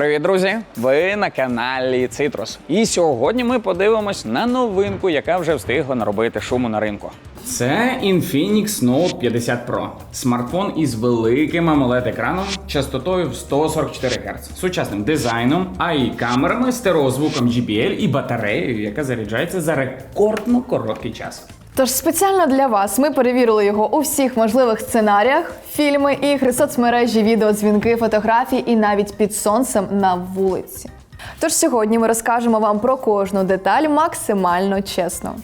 Привіт, друзі! Ви на каналі Citrus. І сьогодні ми подивимось на новинку, яка вже встигла наробити шуму на ринку. Це Infinix Note 50 Pro. Смартфон із великим amoled екраном частотою в 144 Гц, сучасним дизайном, AI камерами, стереозвуком JBL і батареєю, яка заряджається за рекордно короткий час. Тож спеціально для вас ми перевірили його у всіх можливих сценаріях: фільми, ігри, соцмережі, відео, дзвінки, фотографії і навіть під сонцем на вулиці. Тож сьогодні ми розкажемо вам про кожну деталь максимально чесно.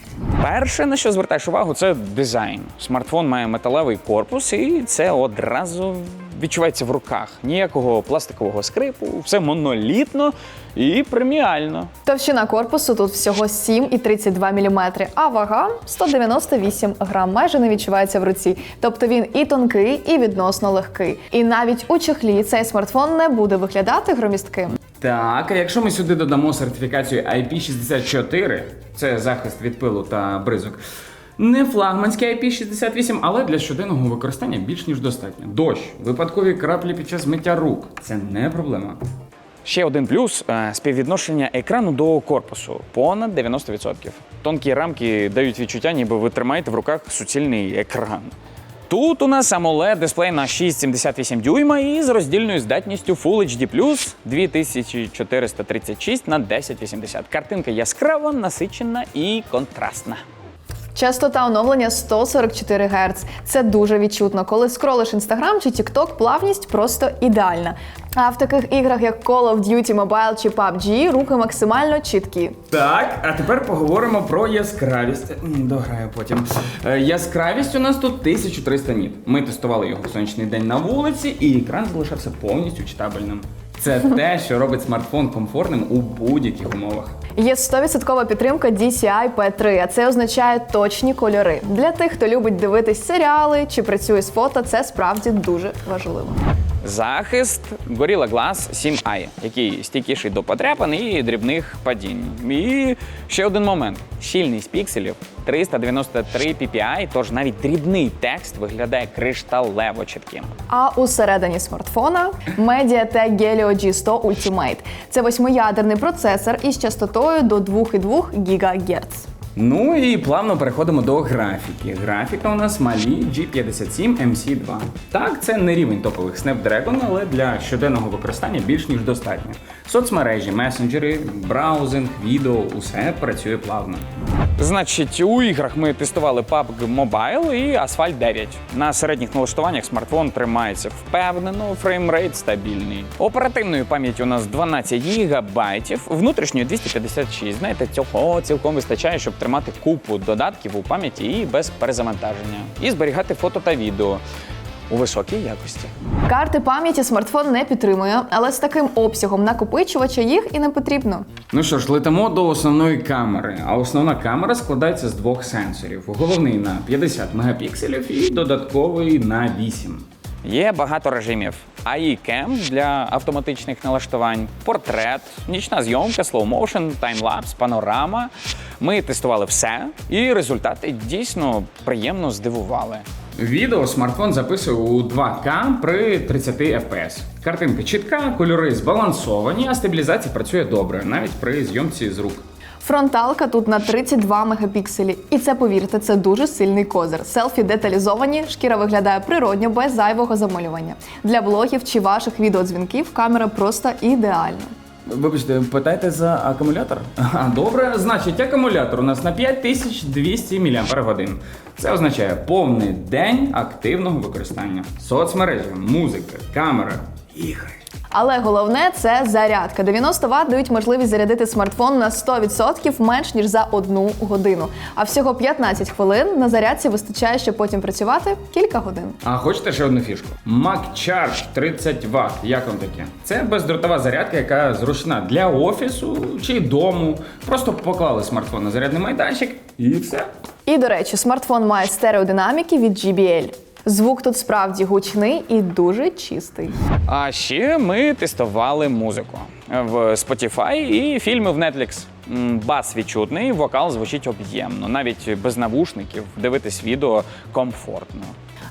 Перше, на що звертаєш увагу, це дизайн. Смартфон має металевий корпус, і це одразу відчувається в руках. Ніякого пластикового скрипу, все монолітно і преміально. Товщина корпусу тут всього 7,32 мм, а вага 198 грам. Майже не відчувається в руці. Тобто він і тонкий, і відносно легкий. І навіть у чехлі цей смартфон не буде виглядати громістким. Так, а якщо ми сюди додамо сертифікацію IP64, це захист від пилу та бризок. Не флагманський IP68, але для щоденного використання більш ніж достатньо. Дощ, випадкові краплі під час миття рук це не проблема. Ще один плюс е, співвідношення екрану до корпусу понад 90%. Тонкі рамки дають відчуття, ніби ви тримаєте в руках суцільний екран. Тут у нас amoled дисплей на 6,78 дюйма і з роздільною здатністю Full HD+, 2436 на 1080. Картинка яскрава, насичена і контрастна. Частота оновлення 144 Гц. Це дуже відчутно. Коли скролиш Instagram чи TikTok, плавність просто ідеальна. А в таких іграх, як Call of Duty Mobile чи PUBG, рухи максимально чіткі. Так, а тепер поговоримо про яскравість. Дограю потім. Е, Яскравість у нас тут 1300 ніт. Ми тестували його в сонячний день на вулиці, і екран залишався повністю читабельним. Це те, що робить смартфон комфортним у будь-яких умовах. Є 100% підтримка DCI P3, а це означає точні кольори. Для тих, хто любить дивитись серіали чи працює з фото, це справді дуже важливо. Захист Gorilla Glass 7i, який стійкіший до потряпин і дрібних падінь. І ще один момент: щільність пікселів 393 ppi, тож навіть дрібний текст виглядає кришталево чітким. А усередині смартфона Mediatek Helio G100 Ultimate. Це восьмиядерний процесор із частотою до 2,2 ГГц. Ну і плавно переходимо до графіки. Графіка у нас малі G57 MC2. Так, це не рівень топових Snapdragon, але для щоденного використання більш ніж достатньо. Соцмережі, месенджери, браузинг, відео усе працює плавно. Значить, у іграх ми тестували PUBG Mobile і Asphalt 9. На середніх налаштуваннях смартфон тримається впевнено, фреймрейт стабільний. Оперативної пам'яті у нас 12 ГБ, внутрішньої 256. Знаєте, цього цілком вистачає, щоб тримати купу додатків у пам'яті і без перезавантаження. І зберігати фото та відео у високій якості. Карти пам'яті смартфон не підтримує, але з таким обсягом накопичувача їх і не потрібно. Ну що ж, летимо до основної камери. А основна камера складається з двох сенсорів: головний на 50 мегапікселів і додатковий на 8. Є багато режимів. AI Cam для автоматичних налаштувань, портрет, нічна зйомка, слоу-моушен, таймлапс, панорама. Ми тестували все, і результати дійсно приємно здивували. Відео смартфон записує у 2К при 30 FPS. Картинка чітка, кольори збалансовані, а стабілізація працює добре, навіть при зйомці з рук. Фронталка тут на 32 мегапікселі. І це, повірте, це дуже сильний козир. Селфі деталізовані, шкіра виглядає природньо, без зайвого замалювання. Для блогів чи ваших відеодзвінків камера просто ідеальна. Вибачте, питайте за акумулятор? А, добре, значить, акумулятор у нас на 5200 мАч. Це означає повний день активного використання. Соцмережі, музика, камера, ігри. Але головне це зарядка. 90 Вт дають можливість зарядити смартфон на 100% менш ніж за одну годину. А всього 15 хвилин на зарядці вистачає, щоб потім працювати кілька годин. А хочете ще одну фішку? Mac Charge 30 Вт. Як вам таке? Це бездротова зарядка, яка зручна для офісу чи дому. Просто поклали смартфон на зарядний майданчик і все. І до речі, смартфон має стереодинаміки від JBL. Звук тут справді гучний і дуже чистий. А ще ми тестували музику в Spotify і фільми в Netflix. Бас відчутний, вокал звучить об'ємно. Навіть без навушників дивитись відео комфортно.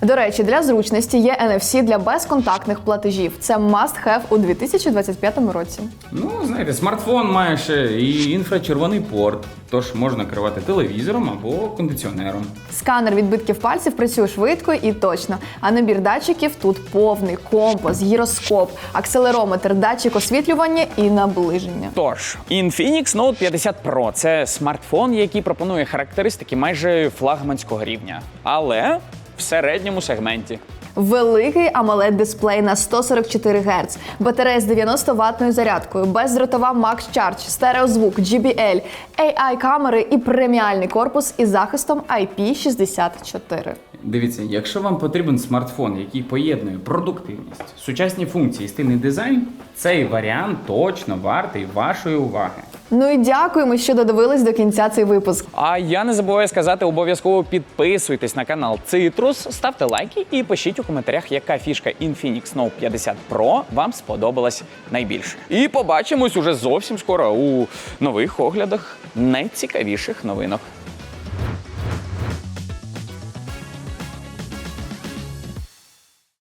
До речі, для зручності є NFC для безконтактних платежів. Це must have у 2025 році. Ну, знаєте, смартфон має ще і інфрачервоний порт, тож можна керувати телевізором або кондиціонером. Сканер відбитків пальців працює швидко і точно. А набір датчиків тут повний: компас, гіроскоп, акселерометр, датчик освітлювання і наближення. Тож, Infinix Note 50 Pro – це смартфон, який пропонує характеристики майже флагманського рівня, але в середньому сегменті. Великий amoled дисплей на 144 Гц, батарея з 90 ваттною зарядкою, бездротова Max Charge, стереозвук, JBL, AI камери і преміальний корпус із захистом IP64. Дивіться, якщо вам потрібен смартфон, який поєднує продуктивність, сучасні функції і стильний дизайн, цей варіант точно вартий вашої уваги. Ну і дякуємо, що додивились до кінця цей випуск. А я не забуваю сказати, обов'язково підписуйтесь на канал Citrus, ставте лайки і пишіть у коментарях, яка фішка Infinix Note 50 Pro вам сподобалась найбільше. І побачимось уже зовсім скоро у нових оглядах найцікавіших новинок.